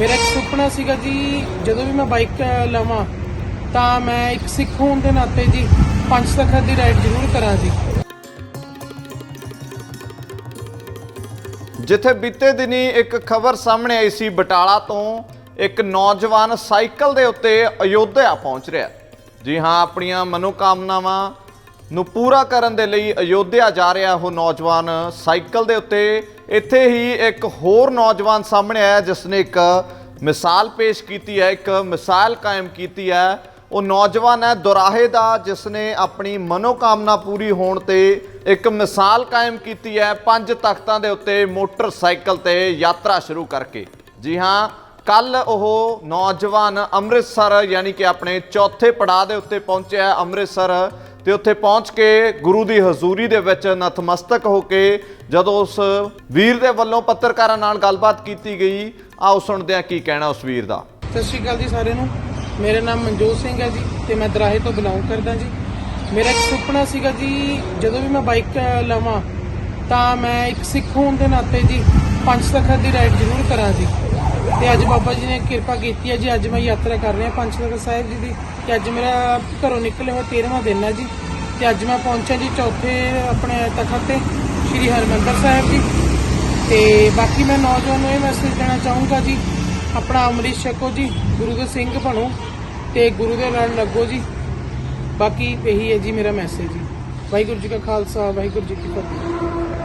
ਮੇਰਾ ਇੱਕ ਸੁਪਨਾ ਸੀਗਾ ਜੀ, ਜਦੋਂ ਵੀ ਮੈਂ ਬਾਈਕ ਲਵਾਂ, ਤਾਂ ਮੈਂ ਇੱਕ ਸਿੱਖ ਹੋਣ ਦੇ ਨਾਤੇ ਜੀ, ਪੰਜ ਤਖਤ ਦੀ ਰਾਈਡ ਜ਼ਰੂਰ ਕਰਾਂ ਜੀ। ਜਿੱਥੇ ਬੀਤੇ ਦਿਨੀ ਇੱਕ ਖਬਰ ਸਾਹਮਣੇ ਆਈ ਸੀ, ਬਟਾਲਾ ਤੋਂ ਇੱਕ ਨੌਜਵਾਨ ਸਾਈਕਲ ਦੇ ਉੱਤੇ ਅਯੋਧਿਆ ਪਹੁੰਚ ਰਿਹਾ ਜੀ ਹਾਂ, ਆਪਣੀਆਂ ਮਨੋਕਾਮਨਾਵਾਂ ਨੂੰ ਪੂਰਾ ਕਰਨ ਦੇ ਲਈ ਅਯੋਧਿਆ ਜਾ ਰਿਹਾ ਉਹ ਨੌਜਵਾਨ ਸਾਈਕਲ ਦੇ ਉੱਤੇ ਇੱਥੇ ਹੀ ਇੱਕ ਹੋਰ ਨੌਜਵਾਨ ਸਾਹਮਣੇ ਆਇਆ ਜਿਸ ਨੇ ਇੱਕ ਮਿਸਾਲ ਪੇਸ਼ ਕੀਤੀ ਹੈ, ਇੱਕ ਮਿਸਾਲ ਕਾਇਮ ਕੀਤੀ ਹੈ। ਉਹ ਨੌਜਵਾਨ ਹੈ ਦੁਰਾਹੇ ਦਾ ਜਿਸ ਨੇ ਆਪਣੀ ਮਨੋਕਾਮਨਾ ਪੂਰੀ ਹੋਣ ਤੇ ਇੱਕ ਮਿਸਾਲ ਕਾਇਮ ਕੀਤੀ ਹੈ ਪੰਜ ਤਖਤਾਂ ਦੇ ਉੱਤੇ ਮੋਟਰਸਾਈਕਲ ਤੇ ਯਾਤਰਾ ਸ਼ੁਰੂ ਕਰਕੇ। ਜੀ ਹਾਂ ਕੱਲ ਉਹ ਨੌਜਵਾਨ ਅੰਮ੍ਰਿਤਸਰ, ਯਾਨੀ ਕਿ ਆਪਣੇ ਚੌਥੇ ਪੜਾਅ ਦੇ ਉੱਤੇ ਪਹੁੰਚਿਆ ਅੰਮ੍ਰਿਤਸਰ ਤੇ ਉੱਥੇ ਪਹੁੰਚ ਕੇ ਗੁਰੂ ਦੀ ਹਜ਼ੂਰੀ ਦੇ ਵਿੱਚ ਨਤਮਸਤਕ ਹੋ ਕੇ ਜਦੋਂ ਉਸ ਵੀਰ ਦੇ ਵੱਲੋਂ ਪੱਤਰਕਾਰਾਂ ਨਾਲ ਗੱਲਬਾਤ ਕੀਤੀ ਗਈ, ਆਓ ਸੁਣਦੇ ਹਾਂ ਕੀ ਕਹਿਣਾ ਉਸ ਵੀਰ ਦਾ। ਸਤਿ ਸ਼੍ਰੀ ਅਕਾਲ ਜੀ ਸਾਰਿਆਂ ਨੂੰ। ਮੇਰਾ ਨਾਮ ਮਨਜੋਤ ਸਿੰਘ ਹੈ ਜੀ ਤੇ ਮੈਂ ਦਰਾਹੇ ਤੋਂ ਬਿਲੋਂਗ ਕਰਦਾ ਜੀ। ਮੇਰਾ ਇੱਕ ਸੁਪਨਾ ਸੀਗਾ ਜੀ, ਜਦੋਂ ਵੀ ਮੈਂ ਬਾਈਕ ਲਵਾਂ ਤਾਂ ਮੈਂ ਇੱਕ ਸਿੱਖ ਹੋਣ ਦੇ ਨਾਤੇ ਜੀ ਪੰਜ ਤਖਤ ਦੀ ਰਾਈਡ ਜ਼ਰੂਰ ਕਰਾਂ ਜੀ। ਤੇ ਅੱਜ ਬਾਬਾ ਜੀ ਨੇ ਕਿਰਪਾ ਕੀਤੀ ਹੈ ਜੀ, ਅੱਜ ਮੈਂ ਯਾਤਰਾ ਕਰ ਰਿਹਾ ਪੰਜ ਸਾਹਿਬ ਜੀ ਦੀ। ਤੇ ਅੱਜ ਮੇਰਾ ਘਰੋਂ ਨਿਕਲੇ ਹੋਏ 13ਵਾਂ ਦਿਨ ਹੈ ਜੀ। ਤੇ ਅੱਜ ਮੈਂ ਪਹੁੰਚਿਆ ਜੀ ਚੌਥੇ ਆਪਣੇ ਤਖਤ ਤੇ, ਸ੍ਰੀ ਹਰਿਮੰਦਰ ਸਾਹਿਬ ਜੀ। ਤੇ ਬਾਕੀ ਮੈਂ ਨੌਜਵਾਨ ਨੂੰ ਇਹ ਮੈਸੇਜ ਦੇਣਾ ਚਾਹੂੰਗਾ ਜੀ, ਆਪਣਾ ਅੰਮ੍ਰਿਤ ਛਕੋ ਜੀ, ਗੁਰੂ ਦੇ ਸਿੰਘ ਬਣੋ ਤੇ ਗੁਰੂ ਦੇ ਨਾਲ ਲੱਗੋ ਜੀ। ਬਾਕੀ ਇਹੀ ਹੈ ਜੀ ਮੇਰਾ ਮੈਸੇਜ ਜੀ। ਵਾਹਿਗੁਰੂ ਜੀ ਕਾ ਖਾਲਸਾ, ਵਾਹਿਗੁਰੂ ਜੀ ਕੀ ਫਤਿਹ।